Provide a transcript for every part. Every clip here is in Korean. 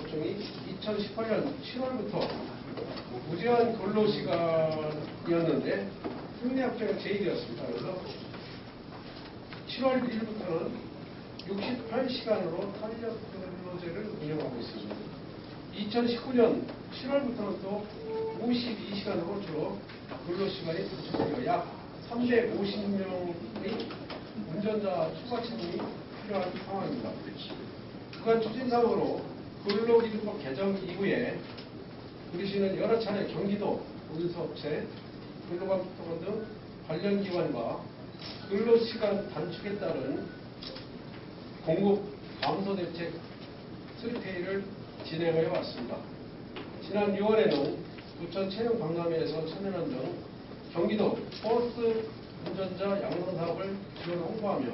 요청이 2018년 7월부터 무제한 근로 시간이었는데 승리합정이 제의되었습니다. 그래서 7월 1일부터는 68시간으로 탄력 근로제를 운영하고 있습니다. 2019년 7월부터는 또 52시간으로 줄어 근로시간이 단축되어 약 350명의 운전자 추가 채용이 필요한 상황입니다. 그간 추진상으로 근로기준법 개정 이후에 우리 시는 여러 차례 경기도, 운수업체, 근로감독원 등 관련 기관과 근로시간 단축에 따른 공급 감소 대책 수립회의를 진행해 왔습니다. 지난 6월에는 부천 박람회에서 참여한 등 경기도 버스 운전자 양성 사업을 지원 홍보하며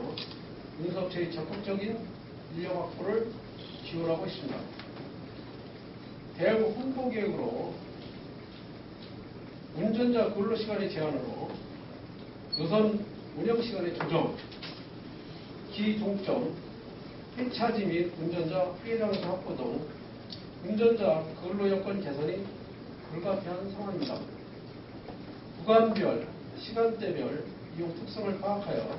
운수업체의 적극적인 인력 확보를 지원하고 있습니다. 대형 홍보 계획으로 운전자 근로 시간의 제한으로 노선 운영 시간의 조정, 기동점, 폐차지 및 운전자 피해장소 확보 등 운전자 근로 여건 개선이 불가피한 상황입니다. 구간별, 시간대별 이용 특성을 파악하여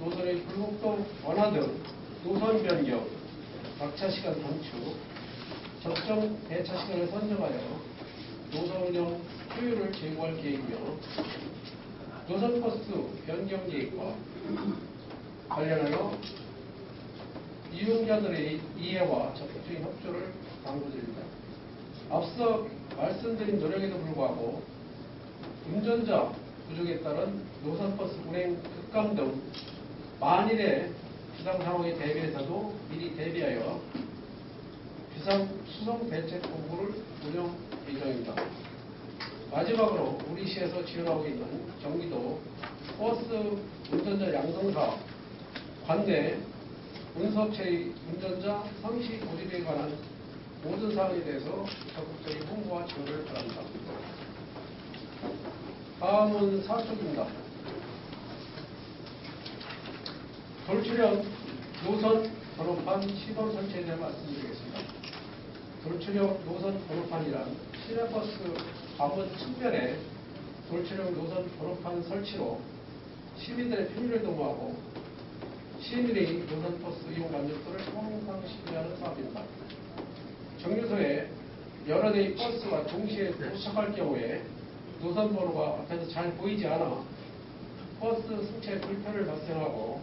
노선의 불복도 완화 등 노선 변경, 낙차 시간 단축, 적정 배차 시간을 선정하여 노선 운영 효율을 제고할 계획이며 노선 버스 변경 계획과 관련하여 이용자들의 이해와 적극적인 협조를 당부드립니다. 앞서 말씀드린 노력에도 불구하고 운전자 부족에 따른 노선버스 운행 급감 등 만일의 비상 상황에 대비해서도 미리 대비하여 비상 수송 대책 본부를 운영 예정입니다. 마지막으로 우리 시에서 지원하고 있는 경기도 버스 운전자 양성 사업 관내 운수업체의 운전자 상시 고집에 관한 모든 사항에 대해서 적극적인 홍보와 지원을 바랍니다. 다음은 사쪽입니다. 돌출형 노선 번호판 시범 설치에 대해 말씀드리겠습니다. 돌출형 노선 번호판이란 시내버스 관문 측면에 돌출형 노선 번호판 설치로 시민들의 편의를 도모하고 시민의 노선버스 이용 만족도를 향상시키려는 사업입니다. 정류소에 여러 대의 버스가 동시에 도착할 경우에 노선 번호가 앞에서 잘 보이지 않아 버스 승차에 불편을 발생하고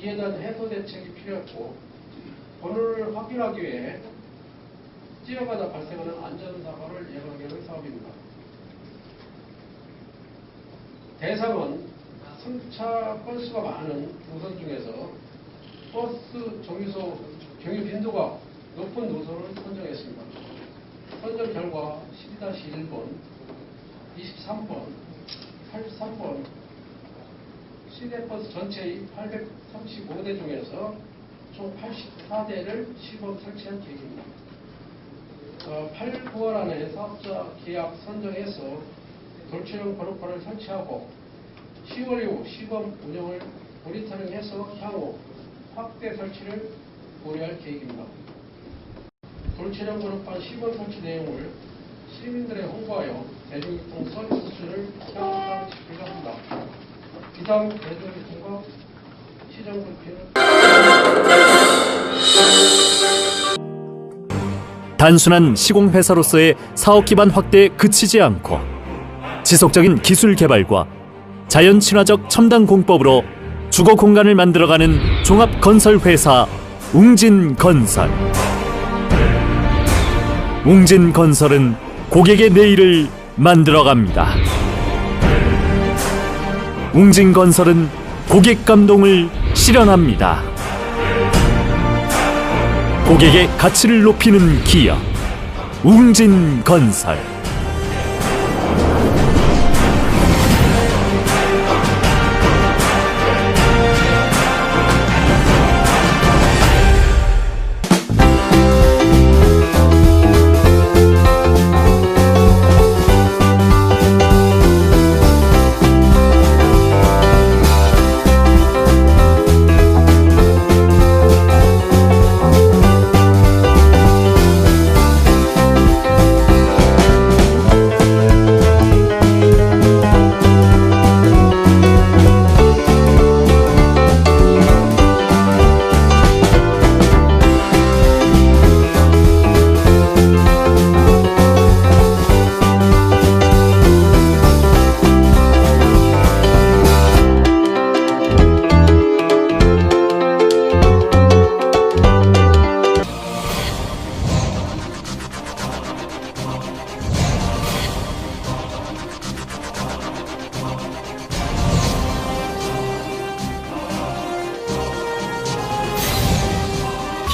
이에 대한 해소 대책이 필요했고 번호를 확인하기 위해 뛰어가다 발생하는 안전사고를 예방하기 위한 사업입니다. 대상은 승차 건수가 많은 노선 중에서 버스 정류소 경유 빈도가 높은 노선을 선정했습니다. 선정 결과 12-1번, 23번, 83번 시내버스 전체의 835대 중에서 총 84대를 시범 설치한 계획입니다. 어, 8, 9월 안에 사업자 계약 선정해서 돌출형 번호판을 설치하고 10월 이후 시범 운영을 모니터링해서 향후 확대 설치를 고려할 계획입니다. 돌출형 번호판 시범 설치 내용을 시민들에 홍보하여 대중교통 서비스 수준을 향상시키려 합니다. 기상 대중교통과 시정 불피는 단순한 시공 회사로서의 사업 기반 확대에 그치지 않고 지속적인 기술 개발과 자연 친화적 첨단 공법으로 주거 공간을 만들어가는 종합 건설 회사 웅진 건설. 웅진 건설은 고객의 내일을 만들어갑니다. 웅진 건설은 고객 감동을 실현합니다. 고객의 가치를 높이는 기업 웅진 건설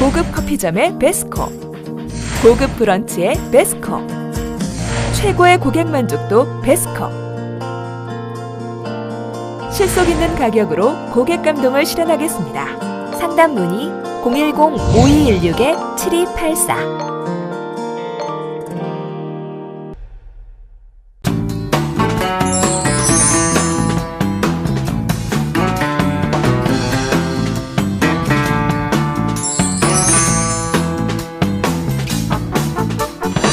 고급 커피점의 베스코. 고급 브런치의 베스코. 최고의 고객 만족도 베스코. 실속 있는 가격으로 고객 감동을 실현하겠습니다. 상담 문의 010-5216-7284